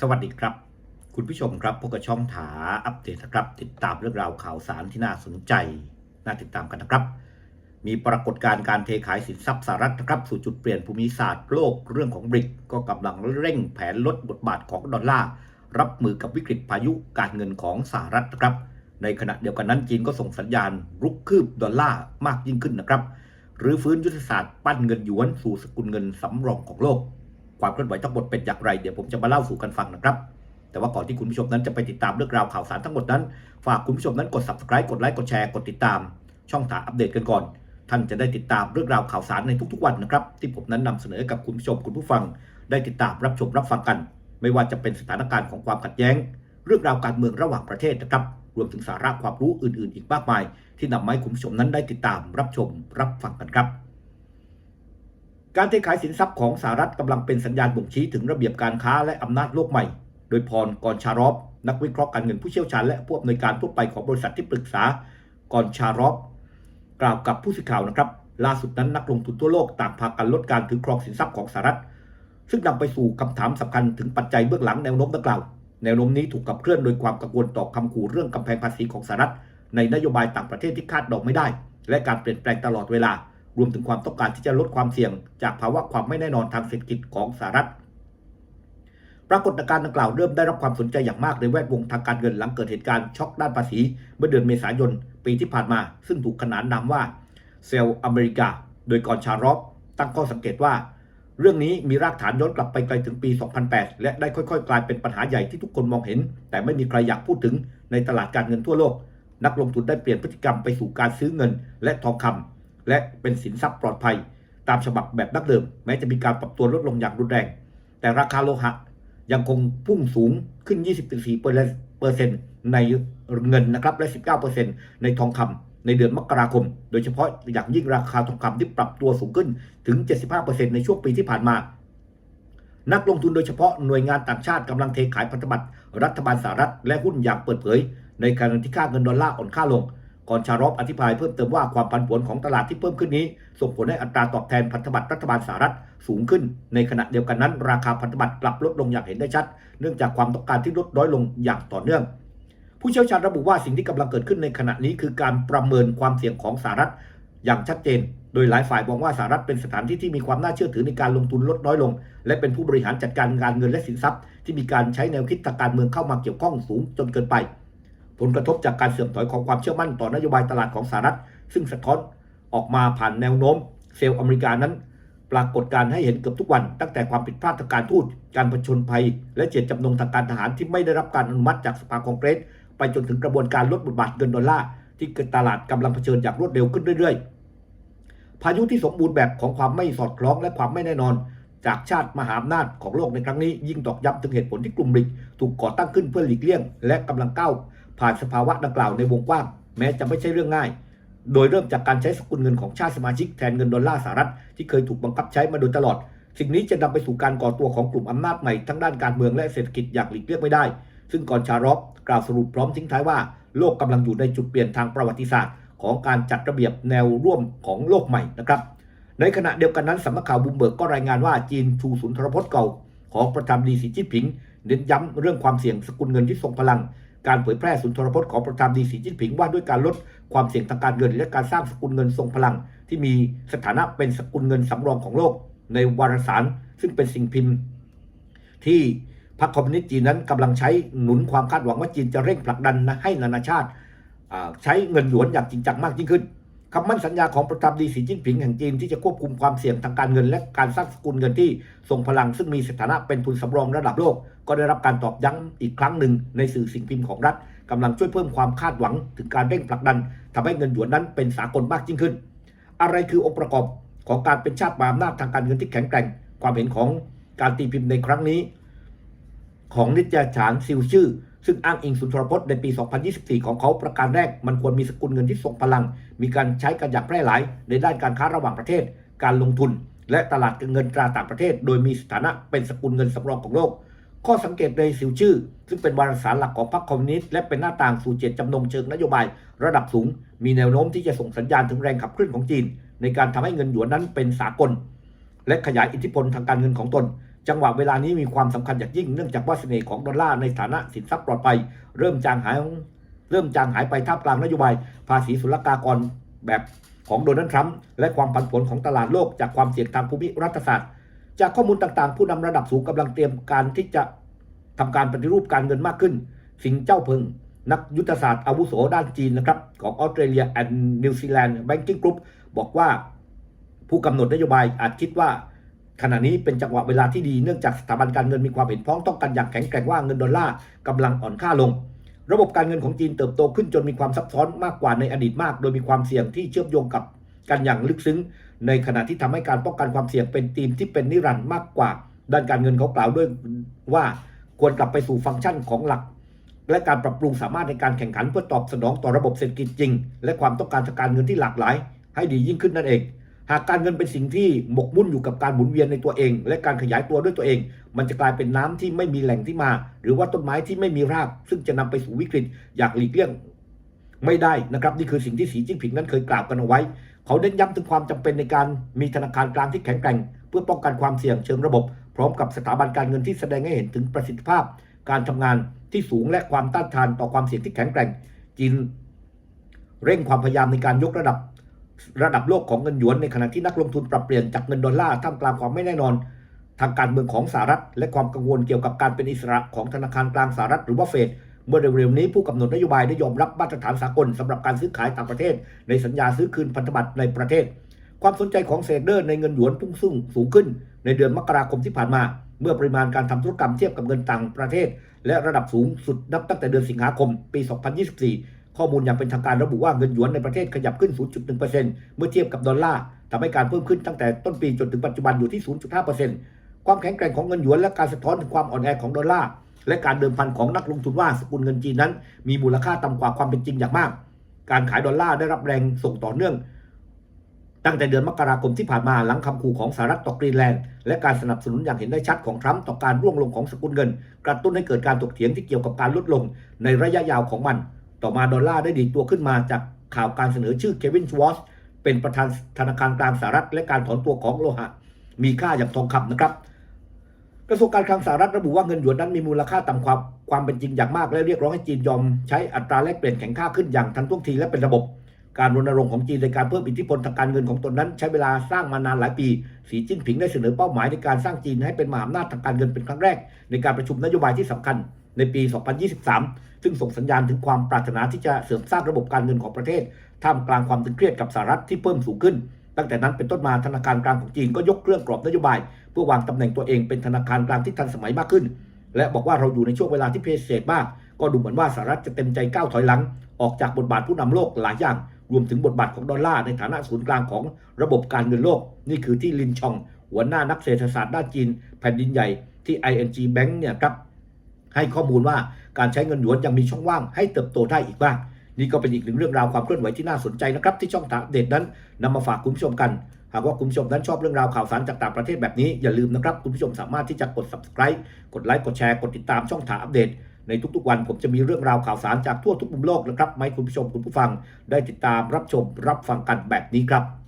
สวัสดีครับ คุณผู้ชมครับพบกับช่องถาอัปเดตนะครับ ติดตามเรื่องราวข่าวสารที่น่าสนใจ น่าติดตามกันนะครับ มีปรากฏการณ์การเทขายสินทรัพย์สหรัฐนะครับ สู่จุดเปลี่ยนภูมิศาสตร์โลกเรื่องของบริกก็กำลังเร่งแผนลดบทบาทของดอลลาร์รับมือกับวิกฤตพายุการเงินของสหรัฐนะครับ ในขณะเดียวกันนั้นจีนก็ส่งสัญญาณรุกคืบดอลลาร์มากยิ่งขึ้นนะครับ หรือฟื้นยุทธศาสตร์ปั้นเงินหยวนสู่สกุลเงินสำรองของโลก ความเคลื่อนไหวทั้งหมดเป็นอย่างไร เดี๋ยวผมจะมาเล่าสู่กันฟังนะครับ แต่ว่าก่อนที่คุณผู้ชมนั้นจะไปติดตามเรื่องราวข่าวสารทั้งหมดนั้น ฝากคุณผู้ชมนั้นกด subscribe กดไลค์กดแชร์กดติดตาม ช่องถาอัปเดตกันก่อน ท่านจะได้ติดตามเรื่องราวข่าวสารในทุกๆวันนะครับ ที่ผมนั้นนำเสนอให้กับคุณผู้ชมคุณผู้ฟัง ได้ติดตามรับชมรับฟังกัน ไม่ว่าจะเป็นสถานการณ์ของความขัดแย้ง เรื่องราวการเมืองระหว่างประเทศนะครับรวมถึงสาระความรู้อื่นๆ อีกมากมาย ที่นำมาให้คุณผู้ชมนั้นได้ติดตามรับชมรับฟังกันครับ การเทขายสินทรัพย์ของสหรัฐกำลังเป็นสัญญาณบ่งชี้ถึงระเบียบการค้าและอำนาจโลกใหม่ โดยพรกรชารอฟนักวิเคราะห์การเงินผู้เชี่ยวชาญและผู้อำนวยการทั่วไปของบริษัทที่ปรึกษากรชารอฟกล่าวกับผู้สื่อข่าวนะครับ ล่าสุดนั้นนักลงทุนทั่วโลกต่างพากันลดการถือครองสินทรัพย์ของสหรัฐ ซึ่งนำไปสู่คำถามสำคัญถึงปัจจัยเบื้องหลังแนวโน้มดังกล่าว แนวโน้มนี้ถูกขับเคลื่อนโดยความกังวลต่อคำขู่เรื่องกำแพงภาษีของสหรัฐ ในนโยบายต่างประเทศที่คาดเดาไม่ได้ และการเปลี่ยนแปลงตลอดเวลา รวมถึงความต้องการที่จะลดความเสี่ยง จากภาวะความไม่แน่นอนทางเศรษฐกิจของสหรัฐ ปรากฏการณ์ดังกล่าวเริ่มได้รับความสนใจอย่างมากในแวดวงทางการเงินหลังเกิดเหตุการณ์ช็อกด้านภาษี เมื่อเดือนเมษายน ปีที่ผ่านมา ซึ่งถูกขนานนามว่าเซลล์อเมริกา โดยกรชารอฟตั้งข้อสังเกตว่า เรื่องนี้มีรากฐานย้อนกลับไปไกลถึงปี 2008 และได้ค่อยๆ กลายเป็นปัญหาใหญ่ที่ทุกคนมองเห็น แต่ไม่มีใครอยากพูดถึงในตลาดการเงินทั่วโลก นักลงทุนได้เปลี่ยนพฤติกรรมไปสู่การซื้อเงิน และทองคำ และเป็นสินทรัพย์ปลอดภัย ตามฉบับแบบดั้งเดิม แม้จะมีการปรับตัวลดลงอย่างรุนแรง แต่ราคาโลหะยังคงพุ่งสูงขึ้น 24%เปอร์เซ็นต์ในเงินนะครับและ 19%ในทองคำในเดือนมกราคม โดยเฉพาะอย่างยิ่งราคาทองคำที่ปรับตัวสูงขึ้นถึง 75%ในช่วงปีที่ผ่านมา นักลงทุนโดยเฉพาะหน่วยงานต่างชาติกำลังเทขายพันธบัตรรัฐบาลสหรัฐและหุ้นอย่างเปิดเผย ในขณะที่ค่าเงินดอลลาร์อ่อนค่าลง ก่อนชารอฟอธิบายเพิ่มเติมว่าความผันผวนของตลาดที่เพิ่มขึ้นนี้ ส่งผลให้อัตราตอบแทนพันธบัตรรัฐบาลสหรัฐสูงขึ้น ในขณะเดียวกันนั้น ราคาพันธบัตรกลับลดลงอย่างเห็นได้ชัด เนื่องจากความต้องการที่ลดน้อยลงอย่างต่อเนื่อง ผู้เชี่ยวชาญระบุว่าสิ่งที่กำลังเกิดขึ้นในขณะนี้คือการประเมินความเสี่ยงของสหรัฐอย่างชัดเจน โดยหลายฝ่ายมองว่าสหรัฐเป็นสถานที่ที่มีความน่าเชื่อถือในการลงทุนลดน้อยลง และเป็นผู้บริหารจัดการการเงินและสินทรัพย์ ที่มีการใช้แนวคิดทางการเมืองเข้ามาเกี่ยวข้องสูงจนเกินไป ผลกระทบจากการเสื่อมถอยของความเชื่อมั่นต่อนโยบายตลาดของสหรัฐ ซึ่งสะท้อนออกมาผ่านแนวโน้ม เซลล์อเมริกานั้น ปรากฏการให้เห็นเกือบทุกวัน ตั้งแต่ความผิดพลาดทางการทูตการประชนภัย และเจตจำนงทางการทหารที่ไม่ได้รับการอนุมัติจากสภาคองเกรส ไปจนถึงกระบวนการลดบทบาทเงินดอลลาร์ที่ตลาดกำลังเผชิญอย่างรวดเร็วขึ้นเรื่อยๆ พายุที่สมบูรณ์แบบของความไม่สอดคล้องและความไม่แน่นอน จากชาติมหาอำนาจของโลกในครั้งนี้ ยิ่งตอกย้ำถึงเหตุผลที่กลุ่มบริกถูกก่อตั้งขึ้นเพื่อหลีกเลี่ยง และกำลังก้าว ผ่านสภาวะดังกล่าวในวงกว้างแม้จะไม่ใช่เรื่องง่าย โดยเริ่มจากการใช้สกุลเงินของชาติสมาชิกแทนเงินดอลลาร์สหรัฐที่เคยถูกบังคับใช้มาโดยตลอด สิ่งนี้จะนำไปสู่การก่อตัวของกลุ่มอำนาจใหม่ทั้งด้านการเมืองและเศรษฐกิจอย่างหลีกเลี่ยงไม่ได้ ซึ่งก่อนชารอฟกล่าวสรุปพร้อมทิ้งท้ายว่าโลกกำลังอยู่ในจุดเปลี่ยนทางประวัติศาสตร์ ของการจัดระเบียบแนวร่วมของโลกใหม่นะครับ ในขณะเดียวกันนั้นสำนักข่าวบูมเบิร์กก็รายงานว่าจีนชูสุนทรพจน์เก่า ของประธานดีสีจิ้นผิงเน้นย้ำเรื่องความเสี่ยงสกุลเงินที่ทรงพลัง การเผยแพร่สุนทรพจน์ของประธานดีสีจิ้นผิงว่าด้วยการลดความเสี่ยงทางการเงิน และการสร้างสกุลเงินทรงพลัง ที่มีสถานะเป็นสกุลเงินสำรองของโลก ในวารสาร ซึ่งเป็นสิ่งพิมพ์ ที่พรรคคอมมิวนิสต์จีนนั้นกำลังใช้หนุนความคาดหวังว่าจีนจะเร่งผลักดันนะให้นานาชาติใช้เงินหยวนอย่างจริงจังมากยิ่งขึ้น คำมั่นสัญญาของประธานดีสีจิ้นผิงแห่งจีนที่จะควบคุมความเสี่ยงทางการเงิน และการสร้างสกุลเงินที่ทรงพลังซึ่งมีสถานะเป็นทุนสำรองระดับโลก ก็ได้รับการตอบย้ำอีกครั้งหนึ่งในสื่อสิ่งพิมพ์ของรัฐกำลังช่วยเพิ่มความคาดหวังถึงการเร่งผลักดันทำให้เงินหยวนนั้นเป็นสากลมากยิ่งขึ้น อะไรคือองค์ประกอบของการเป็นชาติมหาอำนาจทางการเงินที่แข็งแกร่ง ความเห็นของการตีพิมพ์ในครั้งนี้ ของนิตยสารซิลชื่อ ซึ่งอ้างอิงสุนทรพจน์ในปี 2024 ของเขาประการแรก มันควรมีสกุลเงินที่ทรงพลัง มีการใช้กันอย่างแพร่หลาย ในด้านการค้าระหว่างประเทศ การลงทุน และตลาดเงินตราต่างประเทศ โดยมีสถานะเป็นสกุลเงินสำรองของโลกข้อสังเกตในซิลชื่อ ซึ่งเป็นวารสารหลักของพรรคคอมมิวนิสต์และเป็นหน้าต่างสู่เจตจำนงเชิงนโยบาย ระดับสูง มีแนวโน้มที่จะส่งสัญญาณถึงแรงขับเคลื่อนของจีน ในการทำให้เงินหยวนนั้นเป็นสากล และขยายอิทธิพลทางการเงินของตน จังหวะเวลานี้มีความสำคัญอย่างยิ่งเนื่องจากว่าเสน่ห์ของดอลลาร์ในฐานะสินทรัพย์ปลอดภัย เริ่มจางหายเริ่มจางหายไปท่ามกลางนโยบาย ภาษีศุลกากรแบบของโดนัลด์ทรัมป์และความผันผวนของตลาดโลกจากความเสี่ยงทางภูมิรัฐศาสตร์ จากข้อมูลต่างๆ ผู้นำระดับสูงกำลังเตรียมการที่จะทำการปฏิรูปการเงินมากขึ้น สิงเจ้าเพิงนักยุทธศาสตร์อาวุโสด้านจีนนะครับของออสเตรเลียและนิวซีแลนด์แบงกิ้งกรุ๊ปบอกว่า ผู้กำหนดนโยบายอาจคิดว่า ขณะนี้เป็นจังหวะเวลาที่ดีเนื่องจากสถาบันการเงินมีความเห็นพ้องต้องกันอย่างแข็งแกร่งว่าเงินดอลลาร์กำลังอ่อนค่าลง ระบบการเงินของจีนเติบโตขึ้นจนมีความซับซ้อนมากกว่าในอดีตมาก โดยมีความเสี่ยงที่เชื่อมโยงกับกันอย่างลึกซึ้ง ในขณะที่ทำให้การป้องกันความเสี่ยงเป็นธีมที่เป็นนิรันดร์มากกว่า ด้านการเงินเขากล่าวด้วยว่าควรกลับไปสู่ฟังก์ชันของหลัก และการปรับปรุงสามารถในการแข่งขันเพื่อตอบสนองต่อระบบเศรษฐกิจจริง และความต้องการทางการเงินที่หลากหลาย ให้ดียิ่งขึ้นนั่นเอง หากการเงินเป็นสิ่งที่หมกมุ่นอยู่กับการหมุนเวียนในตัวเอง และการขยายตัวด้วยตัวเอง มันจะกลายเป็นน้ำที่ไม่มีแหล่งที่มา หรือว่าต้นไม้ที่ไม่มีราก ซึ่งจะนำไปสู่วิกฤตอยากหลีกเลี่ยงไม่ได้นะครับ นี่คือสิ่งที่สีจิ้นผิงนั้นเคยกล่าวกันเอาไว้ เขาเน้นย้ำถึงความจำเป็นในการมีธนาคารกลางที่แข็งแกร่ง เพื่อป้องกันความเสี่ยงเชิงระบบ พร้อมกับสถาบันการเงินที่แสดงให้เห็นถึงประสิทธิภาพ การทำงานที่สูงและความต้านทานต่อความเสี่ยงที่แข็งแกร่งจีนเร่งความพยายามในการยกระดับ ระดับโลกของเงินหยวนในขณะที่นักลงทุนปรับเปลี่ยนจากเงินดอลลาร์ท่ามกลางความไม่แน่นอน ทางการเมืองของสหรัฐ และความกังวลเกี่ยวกับการเป็นอิสระของธนาคารกลางสหรัฐหรือว่าเฟดเมื่อเร็วๆนี้ผู้กำหนดนโยบายได้ยอมรับมาตรฐานสากลสำหรับการซื้อขายต่างประเทศ ในสัญญาซื้อคืนพันธบัตรในประเทศ ความสนใจของเซเดอร์ในเงินหยวนพุ่งสูงสูงขึ้น ในเดือนมกราคมที่ผ่านมา เมื่อปริมาณการทำธุรกรรมเทียบกับเงินต่างประเทศ และระดับสูงสุดนับตั้งแต่เดือนสิงหาคมปี 2024 ข้อมูลอย่างเป็นทางการระบุว่าเงินหยวนในประเทศขยับขึ้น 0.1%เมื่อเทียบกับดอลลาร์ทำให้การเพิ่มขึ้นตั้งแต่ต้นปีจนถึงปัจจุบันอยู่ที่ 0.5%ความแข็งแกร่งของเงินหยวนและการสะท้อนถึงความอ่อนแอของดอลลาร์และการเดิมพันของนักลงทุนว่าสกุลเงินจีนนั้น มีมูลค่าต่ำกว่าความเป็นจริงอย่างมาก การขายดอลลาร์ได้รับแรงส่งต่อเนื่อง ตั้งแต่เดือนมกราคมที่ผ่านมาหลังคำขู่ของสหรัฐต่อกรีนแลนด์และการสนับสนุนอย่างเห็นได้ชัดของทรัมป์ต่อการร่วงลงของสกุลเงิน กระตุ้นให้เกิดการถกเถียงที่เกี่ยวกับการลดลงในระยะยาวของมัน ต่อมาดอลลาร์ได้ดีตัวขึ้นมาจากข่าวการเสนอชื่อเควินชวอชเป็นประธานธนาคารกลางสหรัฐ และการถอนตัวของโลหะ มีค่าอย่างทองคำนะครับ กระทรวงการคลังสหรัฐระบุว่าเงินหยวนนั้นมีมูลค่าต่ำกว่าความเป็นจริงอย่างมากและเรียกร้องให้จีนยอมใช้อัตราแลกเปลี่ยนแข็งค่าขึ้นอย่างทันท่วงทีและเป็นระบบ การรณรงค์ของจีนในการเพิ่มอิทธิพลทางการเงินของตนนั้น ใช้เวลาสร้างมานานหลายปี สีจิ้นผิงได้เสนอเป้าหมายในการสร้างจีนให้เป็นมหาอำนาจทางการเงินเป็นครั้งแรก ในการประชุมนโยบายที่สำคัญในปี 2023 ซึ่งส่งสัญญาณถึงความปรารถนาที่จะเสริมสร้างระบบการเงินของประเทศ ท่ามกลางความตึงเครียดกับสหรัฐที่เพิ่มสูงขึ้น ตั้งแต่นั้นเป็นต้นมาธนาคารกลางของจีนก็ยกเครื่องกรอบนโยบาย เพื่อวางตำแหน่งตัวเองเป็นธนาคารกลางที่ทันสมัยมากขึ้น และบอกว่าเราอยู่ในช่วงเวลาที่เพเศษมาก ก็ดูเหมือนว่าสหรัฐจะเต็มใจก้าวถอยหลัง ออกจากบทบาทผู้นำโลกหลายอย่าง รวมถึงบทบาทของดอลลาร์ในฐานะศูนย์กลางของระบบการเงินโลก นี่คือที่ลินชอง หัวหน้านักเศรษฐศาสตร์ด้านจีน แผ่นดินใหญ่ที่ ING Bank เนี่ยครับให้ข้อมูลว่า การใช้เงินหยวนยังมีช่องว่างให้เติบโตได้อีกบ้างนี่ก็เป็นอีกหนึ่งเรื่องราวความเคลื่อนไหวที่น่าสนใจนะครับ ที่ช่องถามอัปเดตนั้นนำมาฝากคุณผู้ชมกัน หากว่าคุณผู้ชมนั้นชอบเรื่องราวข่าวสารจากต่างประเทศแบบนี้อย่าลืมนะครับ คุณผู้ชมสามารถที่จะกด subscribe กดไลค์กดแชร์กดติดตามช่องถามอัปเดต ในทุกๆวันผมจะมีเรื่องราวข่าวสารจากทั่วทุกมุมโลกนะครับมาให้คุณผู้ชมคุณผู้ฟังได้ติดตามรับชมรับฟังกันแบบนี้ครับ